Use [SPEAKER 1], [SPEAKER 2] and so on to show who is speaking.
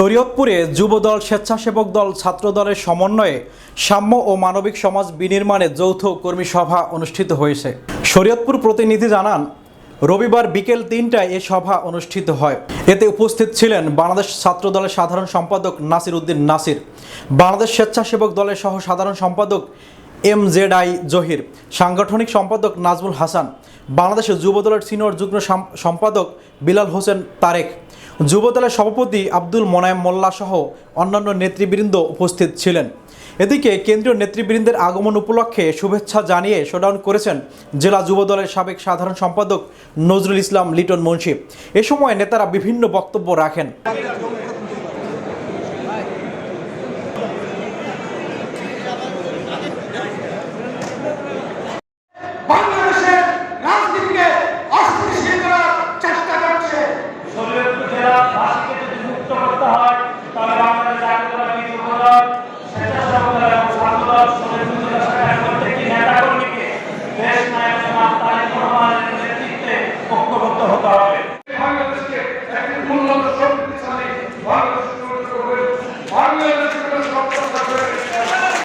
[SPEAKER 1] শরীয়তপুরে যুবদল স্বেচ্ছাসেবক দল ছাত্র দলের সমন্বয়ে সাম্য ও মানবিক সমাজ বিনির্মাণে যৌথ কর্মী সভা অনুষ্ঠিত হয়েছে। শরীয়তপুর প্রতিনিধি জানান, রবিবার বিকেল তিনটায় এ সভা অনুষ্ঠিত হয়। এতে উপস্থিত ছিলেন বাংলাদেশ ছাত্র দলের সাধারণ সম্পাদক নাসির উদ্দিন নাসির, বাংলাদেশ স্বেচ্ছাসেবক দলের সহ সাধারণ সম্পাদক এম জেড আই জহির, সাংগঠনিক সম্পাদক নাজমুল হাসান বাংলাদেশের যুবদলের সিনিয়র যুগ্ম সম্পাদক বিলাল হোসেন তারেক। যুবদলের সভাপতি আব্দুল মোনায়েম মোল্লা সহ অন্যান্য নেতৃবৃন্দ উপস্থিত ছিলেন। এদিকে কেন্দ্রীয় নেতৃবৃন্দের আগমন উপলক্ষে শুভেচ্ছা জানিয়ে শোডাউন করেছেন জেলা যুবদলের সাবেক সাধারণ সম্পাদক নজরুল ইসলাম লিটন মুন্সি। এ সময় নেতারা বিভিন্ন বক্তব্য রাখেন।
[SPEAKER 2] হয়